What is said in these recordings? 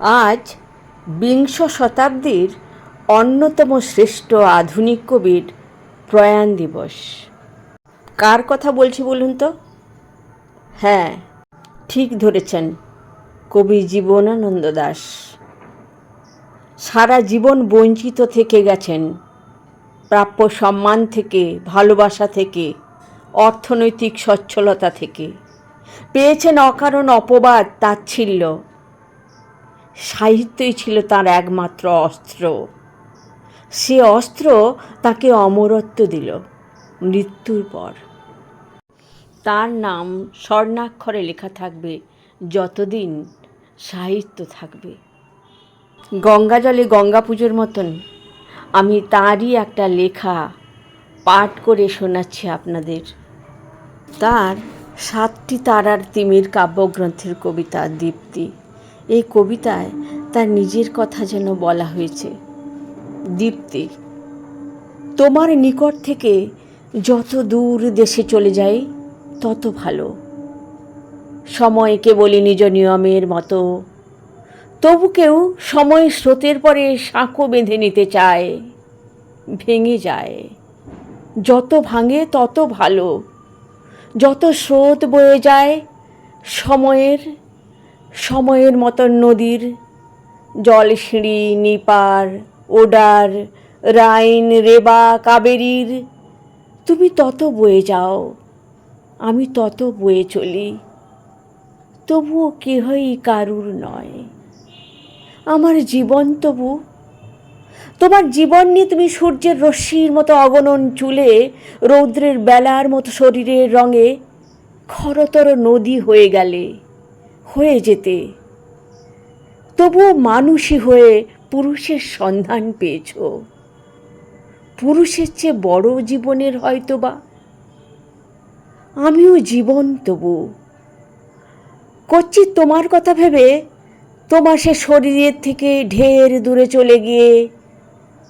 আজ বিংশ শতাব্দীর অন্যতম শ্রেষ্ঠ আধুনিক কবির প্রয়াণ দিবস। কার কথা বলছি বলুন তো? হ্যাঁ ঠিক ধরেছেন, কবি জীবনানন্দ দাস। সারা জীবন বঞ্চিত থেকে গেছেন, প্রাপ্য সম্মান থেকে, ভালোবাসা থেকে, অর্থনৈতিক সচ্ছলতা থেকে। পেয়েছেন অকারণ অপবাদ, তাচ্ছিল্য সাহিত্যই ছিল তার একমাত্র অস্ত্র। সে অস্ত্র তাকে অমরত্ব দিল মৃত্যুর পর। তার নাম স্বর্ণাক্ষরে লেখা থাকবে, যতদিন সাহিত্য থাকবে। গঙ্গা জলে গঙ্গা পুজোর মতন আমি তারই একটা লেখা পাঠ করে শোনাচ্ছি আপনাদের। তার সাতটি তারার তিমির কাব্যগ্রন্থের কবিতা, দীপ্তি। এই কবিতায় তার নিজের কথা যেন বলা হয়েছে। দীপ্তি, তোমার নিকট থেকে যত দূর দেশে চলে যাই, তত ভালো। সময়কে বলি নিজ নিয়মের মতো। তবু কেউ সময় স্রোতের পরে সাঁকো বেঁধে নিতে চায়, ভেঙে যায়। যত ভাঙে তত ভালো। যত স্রোত বয়ে যায়, সময়ের সময়ের মতন নদীর, জলসিঁড়ি, নিপার, ওডার, রাইন, রেবা, কাবেরীর। তুমি তত বয়ে যাও, আমি তত বয়ে চলি। তবুও কেহই কারুর নয়। আমার জীবন তবু, তোমার জীবন নিয়ে তুমি সূর্যের রশ্মির মতো অগণন চুলে, রৌদ্রের বেলার মতো শরীরের রঙে খরতর নদী হয়ে গেলে। হয়ে যেতে। তবুও মানুষই হয়ে পুরুষের সন্ধান পেয়েছ। পুরুষের চেয়ে বড় জীবনের হয়তো বা আমিও জীবন তবু। করছি তোমার কথা ভেবে তোমার সে শরীরের থেকে ঢের দূরে চলে গিয়ে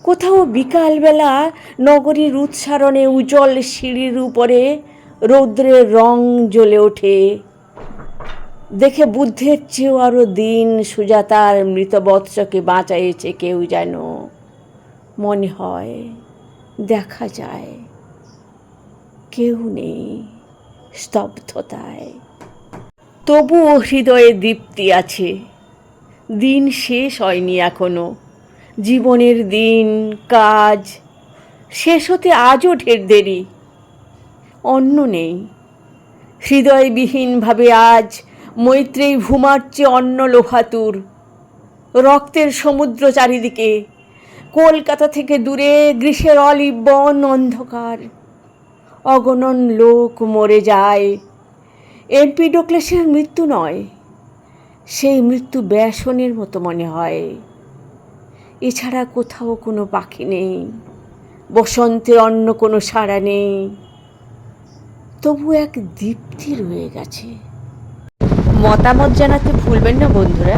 কোথাও বিকালবেলা নগরীর উৎসারণে উজ্জ্বল সিঁড়ির উপরে রৌদ্রের রং জ্বলে ওঠে। দেখে বুদ্ধের চেয়েও আরও দিন সুজাতার মৃত বৎসকে বাঁচাইছে কেউ যেন। মনে হয় দেখা যায় কেউ নেই স্তব্ধতায়। তবুও হৃদয়ে দীপ্তি আছে। দিন শেষ হয়নি এখনও। জীবনের দিন, কাজ শেষ হতে আজও ঢের দেরি। অন্য নেই। হৃদয়বিহীনভাবে আজ মৈত্রেয়ী ভূমার্চে অন্য লোহাতুর। রক্তের সমুদ্র চারিদিকে, কলকাতা থেকে দূরে গ্রীষ্মের অলিভ বন অন্ধকার। অগণন লোক মরে যায়। এমপিডোক্লেসের মৃত্যু নয়, সেই মৃত্যু ব্যাসনের মতো মনে হয়। এছাড়া কোথাও কোনো পাখি নেই, বসন্তে অন্য কোনো সাড়া নেই। তবু এক দীপ্তি রয়ে গেছে। মতামত জানাতে ভুলবেন না বন্ধুরা।